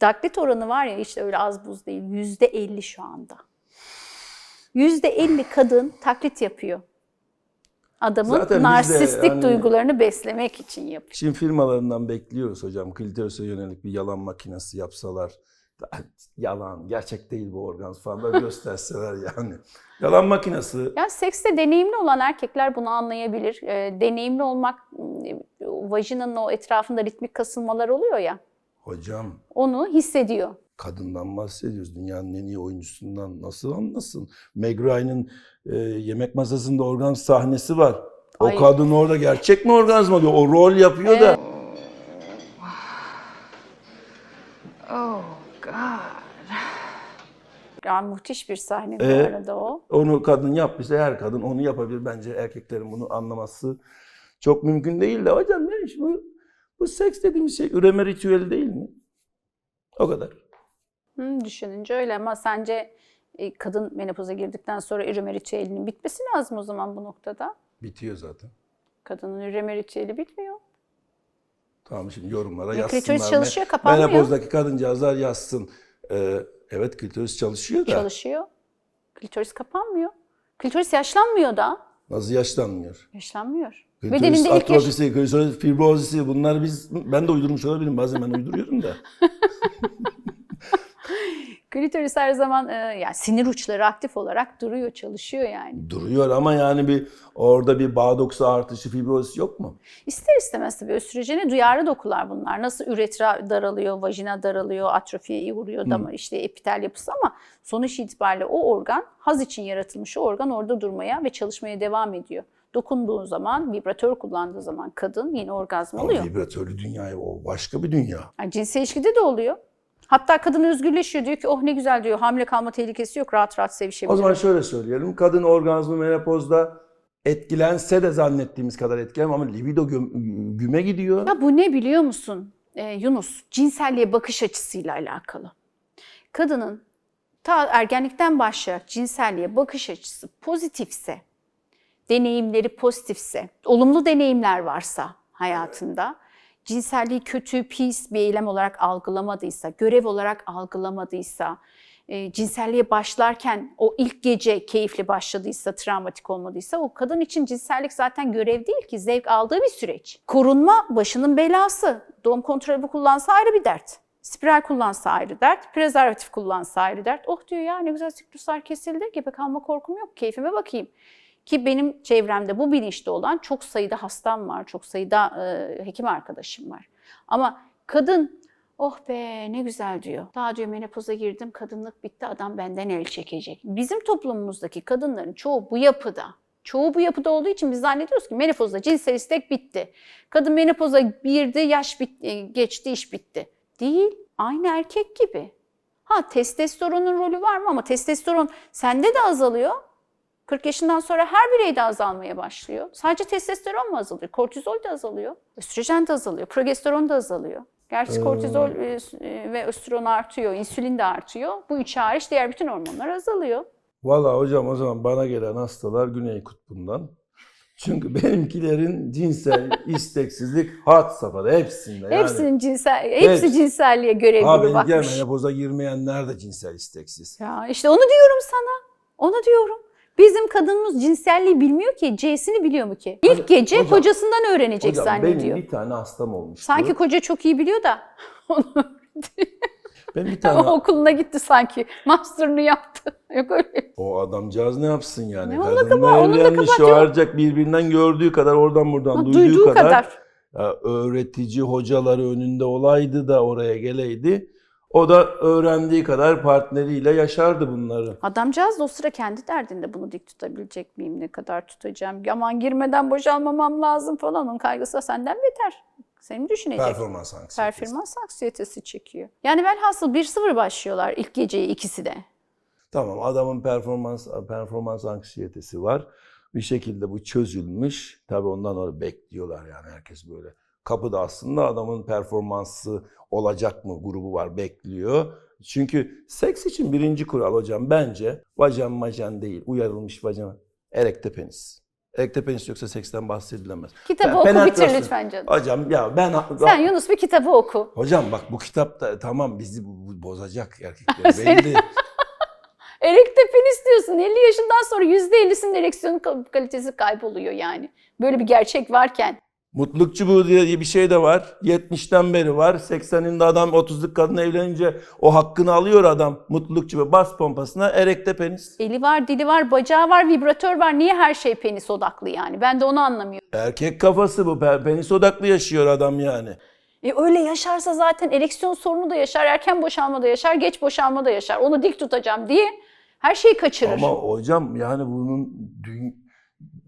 Taklit oranı var ya işte öyle az buz değil. Yüzde elli şu anda. Yüzde elli kadın taklit yapıyor. Adamın Zaten narsistik yani- duygularını beslemek için yapıyor. Şimdi firmalarından bekliyoruz hocam klitorise yönelik bir yalan makinesi yapsalar. Yalan, gerçek değil bu organ falan gösterseler yani. Yalan makinesi Ya sekste deneyimli olan erkekler bunu anlayabilir. Ee, deneyimli olmak, vajinanın o etrafında ritmik kasılmalar oluyor ya, hocam onu hissediyor. kadından bahsediyoruz. Dünyanın en iyi oyuncusundan nasıl anlasın? Meg Ryan'ın e, yemek masasında organ sahnesi var. O Ay. kadın orada gerçek mi orgazm alıyor? O rol yapıyor da. Oh, God. Yani müthiş bir sahne bu Ee? arada o. Onu kadın yapmışsa her kadın onu yapabilir. Bence erkeklerin bunu anlaması çok mümkün değil de hocam ne iş bu? Bu seks dediğimiz şey üreme ritüeli değil mi? O kadar. Hı, düşününce öyle ama sence e, kadın menopoza girdikten sonra üreme ritüelinin bitmesi lazım o zaman bu noktada. Bitiyor zaten. Kadının üreme ritüeli bitmiyor. Tamam şimdi yorumlara Ya yazsınlar. klitoris çalışıyor, kapanmıyor. Menopozdaki kadıncağızlar yazsın. Ee, evet klitoris çalışıyor da Çalışıyor. Klitoris kapanmıyor. Klitoris yaşlanmıyor da. nasıl yaşlanmıyor? Yaşlanmıyor. Bedeninde ilk yaş... atrofisi, klitoris fibrozisi bunlar biz ben de uydurmuş olabilirim. Bazen ben uyduruyorum da. Klitoris her zaman e, yani sinir uçları aktif olarak duruyor, çalışıyor yani. Duruyor ama yani bir orada bir bağ dokusu artışı fibrozis yok mu? İster istemez tabii östrojene duyarlı dokular bunlar. Nasıl üretra daralıyor, vajina daralıyor, atrofiye uğruyor, damar işte epitel yapısı ama sonuç itibariyle o organ haz için yaratılmış o organ orada durmaya ve çalışmaya devam ediyor. Dokunduğu zaman, vibratör kullandığı zaman kadın yine orgazm Ama oluyor. vibratörlü dünyaya o başka bir dünya. Yani cinsel ilişkide de oluyor. Hatta kadın özgürleşiyor diyor ki oh ne güzel diyor hamile kalma tehlikesi yok rahat rahat sevişebilirim. O zaman şöyle söyleyelim. Kadın orgazmı menopozda etkilense de zannettiğimiz kadar etkilenmiyor ama libido göm- güme gidiyor. Ya bu ne biliyor musun Ee, Yunus? Cinselliğe bakış açısıyla alakalı. Kadının ta ergenlikten başlayarak cinselliğe bakış açısı pozitifse, deneyimleri pozitifse, olumlu deneyimler varsa hayatında, cinselliği kötü, pis bir eylem olarak algılamadıysa, görev olarak algılamadıysa, e, cinselliğe başlarken o ilk gece keyifli başladıysa, travmatik olmadıysa o kadın için cinsellik zaten görev değil ki zevk aldığı bir süreç. Korunma başının belası. Doğum kontrolü kullansa ayrı bir dert. Spiral kullansa ayrı dert, prezervatif kullansa ayrı dert. Oh diyor ya ne güzel sikluslar kesildi, gebe kalma korkum yok, keyfime bakayım. Ki benim çevremde bu bilinçte olan çok sayıda hastam var, çok sayıda e, hekim arkadaşım var. Ama kadın oh be ne güzel diyor. Daha diyor menopoza girdim, kadınlık bitti, adam benden el çekecek. Bizim toplumumuzdaki kadınların çoğu bu yapıda. Çoğu bu yapıda olduğu için biz zannediyoruz ki menopozda cinsel istek bitti. Kadın menopoza girdi, yaş bit, e, geçti, iş bitti. Değil, aynı erkek gibi. Ha testosteronun rolü var mı ama testosteron sende de azalıyor. 40 yaşından sonra her bireyde azalmaya başlıyor. Sadece testosteron mu azalıyor? Kortizol de azalıyor. Östrojen de azalıyor. Progesteron da azalıyor. Gerçi kortizol e, e, ve östrojen artıyor, insülin de artıyor. Bu üçü hariç diğer bütün hormonlar azalıyor. Valla hocam o zaman bana gelen hastalar Güney Kutbu'ndan. Çünkü benimkilerin cinsel isteksizlik hat safhada hepsinde. Yani. Hepsinin cinsel, hepsi Hepsi. cinselliğe görev Ha benimkiler bakmış. menopoza girmeyenler de cinsel isteksiz. Ya işte onu diyorum sana. Onu diyorum. Bizim kadınımız cinselliği bilmiyor ki. C'sini biliyor mu ki? İlk Hocam- gece hocam- kocasından öğrenecek Hocam zannediyor. benim bir tane hastam olmuştu. Sanki koca çok iyi biliyor da. Onu Ben bir tane okuluna gitti sanki. Master'ını yaptı. Yok öyle. O adamcağız ne yapsın yani? Ne Kadınla kaba- onun da evlenmiş, kabahati o yok. birbirinden gördüğü kadar oradan buradan Ha, duyduğu, duyduğu kadar, kadar. ya, öğretici hocaları önünde olaydı da oraya geleydi. O da öğrendiği kadar partneriyle yaşardı bunları. Adamcağız da o sıra kendi derdinde bunu dik tutabilecek miyim, ne kadar tutacağım, aman girmeden boşalmamam lazım falan. Onun kaygısı da senden beter. Seni düşünecek? Performans anksiyetesi. Performans anksiyetesi çekiyor. Yani velhasıl 1-0 başlıyorlar ilk geceyi ikisi de. Tamam adamın performans performans anksiyetesi var. Bir şekilde bu çözülmüş. Tabii ondan sonra bekliyorlar yani herkes böyle. Kapıda aslında adamın performansı olacak mı grubu var bekliyor. Çünkü seks için birinci kural hocam bence vajen majen değil uyarılmış vajen erekte penis. Erekte penis yoksa seksten bahsedilemez. Kitabı Ben- oku bitir lütfen canım. Hocam ya ben... Sen Yunus bir kitabı oku. Hocam bak bu kitap da tamam bizi bozacak erkekleri belli. Erekte penis diyorsun. 50 yaşından sonra %50'sinin ereksiyon kal- kalitesi kayboluyor yani. Böyle bir gerçek varken. Mutluluk çubuğu diye bir şey de var. 70'ten beri var. 80'inde adam 30'luk kadın evlenince o hakkını alıyor adam. Mutluluk çubuğu bas pompasına erekte penis. Eli var, dili var, bacağı var, vibratör var. Niye her şey penis odaklı yani? Ben de onu anlamıyorum. Erkek kafası bu. Pe- Penis odaklı yaşıyor adam yani. E öyle yaşarsa zaten ereksiyon sorunu da yaşar, erken boşalma da yaşar, geç boşalma da yaşar. Onu dik tutacağım diye her şeyi kaçırır. Ama hocam yani bunun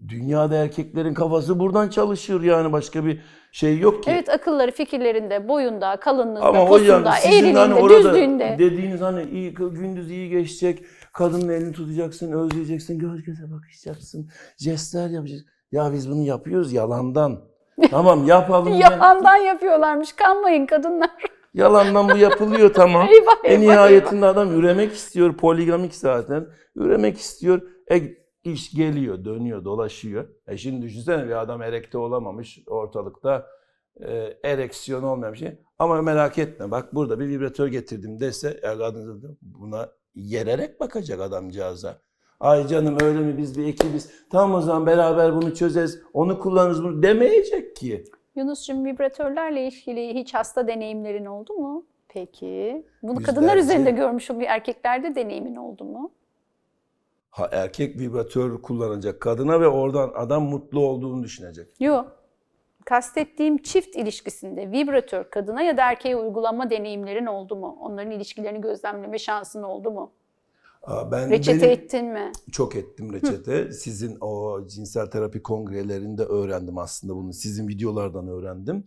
dünyada erkeklerin kafası buradan çalışıyor yani başka bir şey yok ki. Evet akılları, fikirlerinde, boyunda, kalınlığında, Ama hocam posunda, sizin eğriliğinde, hani orada düzlüğünde. dediğiniz hani iyi gündüz iyi geçecek, kadının elini tutacaksın, özleyeceksin, göz göze bakışacaksın, jestler yapacaksın. Ya biz bunu yapıyoruz yalandan. tamam yapalım. ya. Yalandan yapıyorlarmış. Kanmayın kadınlar. Yalandan bu yapılıyor tamam. Eyvah, en eyvah, nihayetinde adam üremek istiyor, poligamik zaten. Üremek istiyor. E, iş geliyor, dönüyor, dolaşıyor. E şimdi düşünsene bir adam erekte olamamış ortalıkta e, ereksiyon olmayan bir şey. Ama merak etme bak burada bir vibratör getirdim dese da buna yererek bakacak adamcağıza. Ay canım öyle mi biz bir ekibiz. Tamam o zaman beraber bunu çözeriz. Onu kullanırız bunu demeyecek ki. Yunus'cum vibratörlerle ilgili hiç hasta deneyimlerin oldu mu? Peki. Bunu Yüzlerce. kadınlar üzerinde görmüşüm. Bir erkeklerde deneyimin oldu mu? Ha, erkek vibratör kullanacak kadına ve oradan adam mutlu olduğunu düşünecek. Yok. Kastettiğim çift ilişkisinde vibratör kadına ya da erkeğe uygulama deneyimlerin oldu mu? Onların ilişkilerini gözlemleme şansın oldu mu? Aa, Ben Reçete benim- ettin mi? Çok ettim reçete. Sizin o cinsel terapi kongrelerinde öğrendim aslında bunu. Sizin videolardan öğrendim.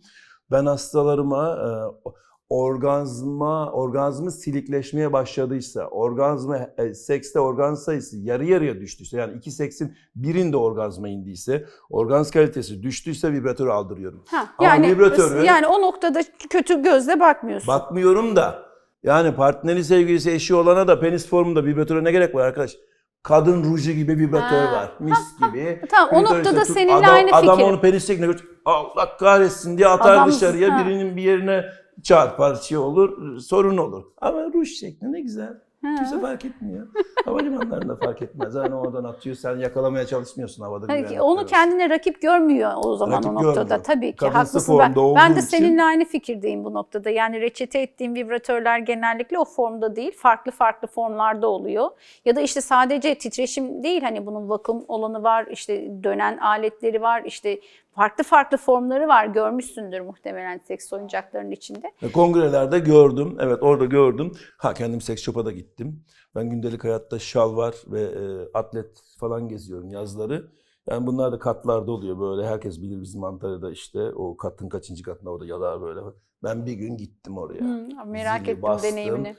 Ben hastalarıma e, orgazma, orgazmı silikleşmeye başladıysa, orgazmı, e, sekste orgazm sayısı yarı yarıya düştüyse, yani iki seksin birinde orgazma indiyse, orgazm kalitesi düştüyse vibratör aldırıyorum. Ha, Ama yani vibratörü- yani o noktada kötü gözle bakmıyorsun. Bakmıyorum da, yani partneri sevgilisi eşi olana da penis formunda vibratöre ne gerek var arkadaş? Kadın ruju gibi vibratör Ha. var. Mis gibi. Tamam, o noktada tut- seninle adam, aynı Adam fikirim. onu penis şekline götür. Allah kahretsin diye atar Adam- dışarıya. ha. Birinin bir yerine çarpar şey olur. Sorun olur. Ama ruj şekli ne güzel. Kimse fark etmiyor. Havalimanlarında fark etmez. Yani oradan atıyor. Sen yakalamaya çalışmıyorsun havada. Hani güvenlik onu kendine rakip görmüyor o zaman Rakip o noktada. görmüyor. Tabii ki Kadınsı haklısın. Ben, ben de için- seninle aynı fikirdeyim bu noktada. Yani reçete ettiğim vibratörler genellikle o formda değil, farklı farklı formlarda oluyor. Ya da işte sadece titreşim değil hani bunun vakum olanı var, işte dönen aletleri var, işte farklı farklı formları var. Görmüşsündür muhtemelen seks oyuncaklarının içinde. Ve Kongrelerde gördüm. Evet orada gördüm. Ha kendim seks shop'a da gittim. Ben gündelik hayatta şalvar ve e, atlet falan geziyorum yazları. Yani bunlar da katlarda oluyor böyle. Herkes bilir bizim Antalya'da işte o katın kaçıncı katında orada yalar böyle. Ben bir gün gittim oraya. Hmm, merak Zili ettim bastım. deneyimini.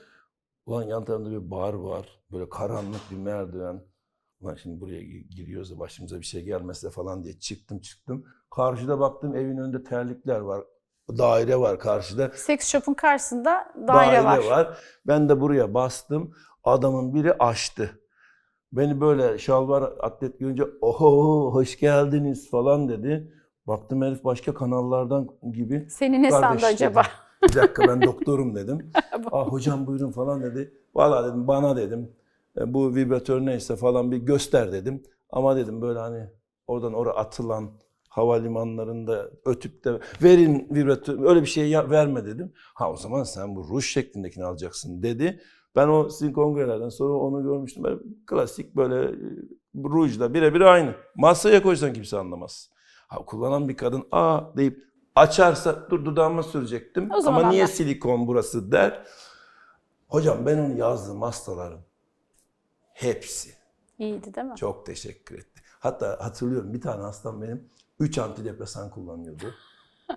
Ulan yan tarafında bir bar var. Böyle karanlık bir merdiven. Ulan şimdi buraya gi- giriyoruz da başımıza bir şey gelmezse falan diye çıktım çıktım. Karşıda baktım evin önünde terlikler var. Daire var karşıda. Seks shop'un karşısında daire, var. Ben de buraya bastım. Adamın biri açtı. Beni böyle şalvar atlet görünce oho hoş geldiniz falan dedi. Baktım herif başka kanallardan gibi. Seni ne sandı acaba? Bir dakika ben doktorum dedim. ah hocam buyurun falan dedi. Valla dedim bana dedim. "E, Bu vibratör neyse falan bir göster dedim. Ama dedim böyle hani oradan oraya atılan havalimanlarında ötüp de verin vibratör öyle bir şey verme dedim. Ha o zaman sen bu ruj şeklindekini alacaksın dedi. Ben o sizin kongrelerden sonra onu görmüştüm. Böyle klasik böyle e, rujla birebir aynı. Masaya koysan kimse anlamaz. Ha, kullanan bir kadın aa deyip açarsa dur dudağıma sürecektim. Ama niye anlat. silikon burası der. Hocam ben onu yazdığım hastaların hepsi İyiydi değil mi? çok teşekkür etti. Hatta hatırlıyorum bir tane hastam benim 3 antidepresan kullanıyordu.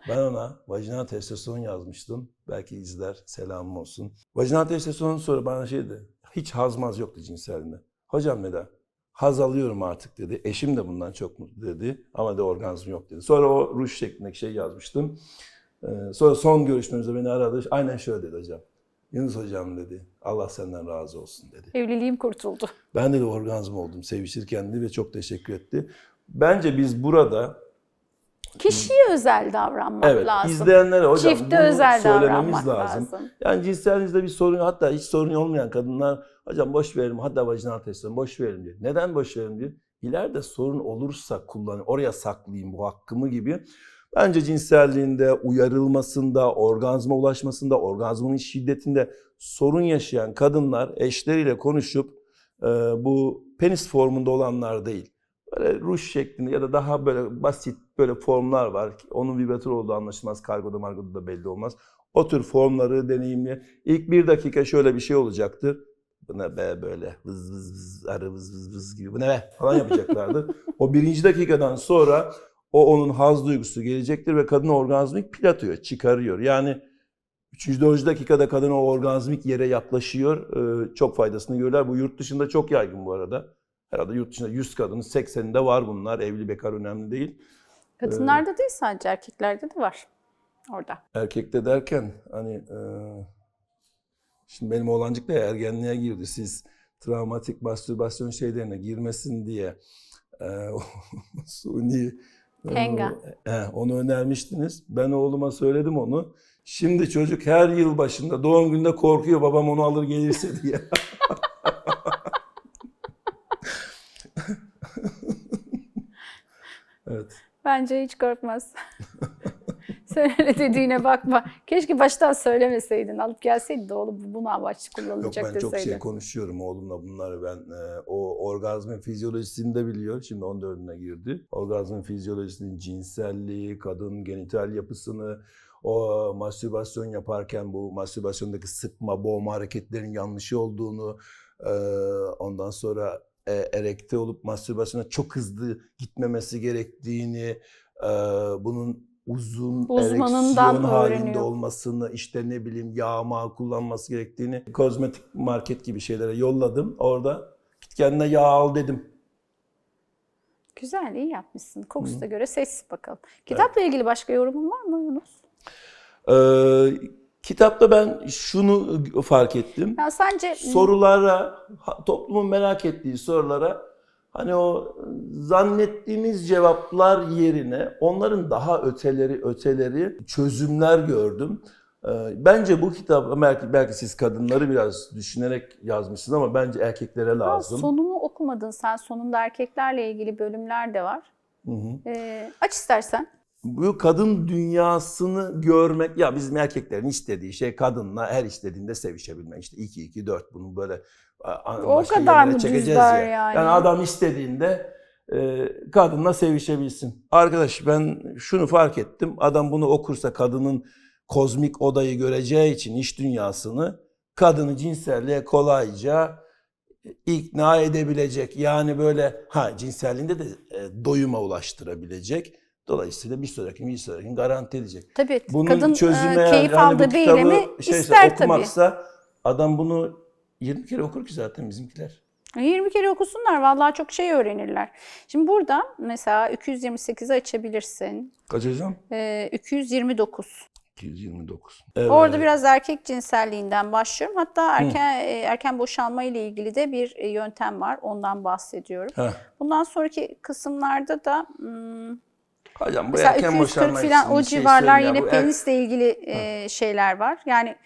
Ben ona vajinal testosteron yazmıştım. Belki izler, selamım olsun. Vajinal testosteron sonra bana şey dedi. Hiç hazmaz yoktu cinselinde. Hocam neden? Haz alıyorum artık dedi. Eşim de bundan çok mutlu dedi. Ama de orgazm yok dedi. Sonra o ruj şeklindeki şey yazmıştım. Ee, sonra son görüşmemizde beni aradı. Aynen şöyle dedi hocam. Yunus hocam dedi. Allah senden razı olsun dedi. Evliliğim kurtuldu. Ben de, orgazm oldum sevişirken dedi ve çok teşekkür etti. Bence biz burada Kişiye özel davranmak evet lazım. izleyenlere hocam Çifte bunu özel söylememiz lazım. lazım. Yani cinselliğinizde bir sorun hatta hiç sorun olmayan kadınlar hocam boş verelim hatta vajinal testosteron boş verelim diyor. Neden boş verelim diyor. İleride sorun olursa kullanayım oraya saklayayım bu hakkımı gibi. Bence cinselliğinde uyarılmasında, orgazma ulaşmasında, orgazmanın şiddetinde sorun yaşayan kadınlar eşleriyle konuşup e, bu penis formunda olanlar değil. Böyle ruj şeklinde ya da daha böyle basit böyle formlar var. Onun vibratör olduğu anlaşılmaz. Kargoda margoda da belli olmaz. O tür formları deneyimli. İlk bir dakika şöyle bir şey olacaktır. Bu ne be böyle vız vız vız arı vız vız vız gibi bu ne be falan yapacaklardı. o birinci dakikadan sonra o onun haz duygusu gelecektir ve kadın orgazmik pil atıyor, çıkarıyor. Yani üçüncü, dördüncü dakikada kadın o orgazmik yere yaklaşıyor. Ee, çok faydasını görürler. Bu yurt dışında çok yaygın bu arada. Herhalde yurt dışında 100 kadının 80'inde var bunlar. Evli bekar önemli değil. Kadınlarda değil sadece erkeklerde de var orada. Erkekte derken hani e, şimdi benim oğlancık da ergenliğe girdi. Siz travmatik mastürbasyon şeylerine girmesin diye e, suni Tenga. e, onu önermiştiniz. Ben oğluma söyledim onu. Şimdi çocuk her yıl başında doğum gününde korkuyor babam onu alır gelirse diye. evet. Bence hiç korkmaz. Sen öyle dediğine bakma. Keşke baştan söylemeseydin. Alıp gelseydin de oğlum bu buna Yok kullanılacak ben çok deseydin. şey konuşuyorum oğlumla bunları ben e, o orgazmin fizyolojisini de biliyor. Şimdi 14'üne girdi. Orgazmin fizyolojisinin cinselliği, kadın genital yapısını, o mastürbasyon yaparken bu mastürbasyondaki sıkma, boğma hareketlerin yanlışı olduğunu, e, ondan sonra e, erekte olup mastürbasyona çok hızlı gitmemesi gerektiğini, e, bunun uzun Uzmanından ereksiyon halinde öğreniyor. olmasını, işte ne bileyim yağma kullanması gerektiğini kozmetik market gibi şeylere yolladım. Orada git kendine yağ al dedim. Güzel, iyi yapmışsın. Kokusuna göre seç bakalım. Kitapla ilgili başka yorumun var mı Yunus? Ee, kitapta ben şunu fark ettim. Ya sence Sorulara, ha- toplumun merak ettiği sorulara hani o zannettiğimiz cevaplar yerine onların daha öteleri öteleri çözümler gördüm. Ee, Bence bu kitap belki belki siz kadınları biraz düşünerek yazmışsınız ama bence erkeklere Ha, lazım. sonunu okumadın sen. Sonunda erkeklerle ilgili bölümler de var. Hı hı. Ee, aç istersen. Bu kadın dünyasını görmek ya bizim erkeklerin istediği şey kadınla her istediğinde sevişebilmek. İşte 2 2 4 bunu böyle O kadar mı düzdar ya. yani? Yani adam istediğinde e, kadınla sevişebilsin. Arkadaş ben şunu fark ettim. Adam bunu okursa kadının kozmik odayı göreceği için iş dünyasını kadını cinselliğe kolayca ikna edebilecek. Yani böyle ha cinselliğinde de e, doyuma ulaştırabilecek. Dolayısıyla bir sonraki bir sonraki garanti edecek. Tabii Bunun kadın çözümü e, keyif bu aldığı bir kitabı eylemi şeyse, ister tabii. okumaksa adam bunu 20 kere okur ki zaten bizimkiler. 20 kere okusunlar vallahi çok şey öğrenirler. Şimdi burada mesela 228'i açabilirsin. Kaç hocam? Ee, 229. 229. Orada biraz erkek cinselliğinden başlıyorum. Hatta erken e, erken boşalma ile ilgili de bir e, yöntem var. Ondan bahsediyorum. Heh. Bundan sonraki kısımlarda da hmm, Hocam bu mesela erken 240 boşanma falan o şey civarlar ya, yine bu penisle ilgili e, şeyler var. Yani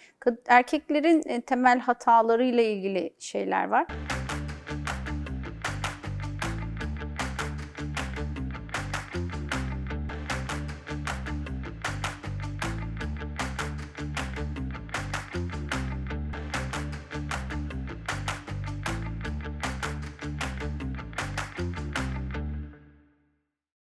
erkeklerin e, temel hatalarıyla ilgili şeyler var.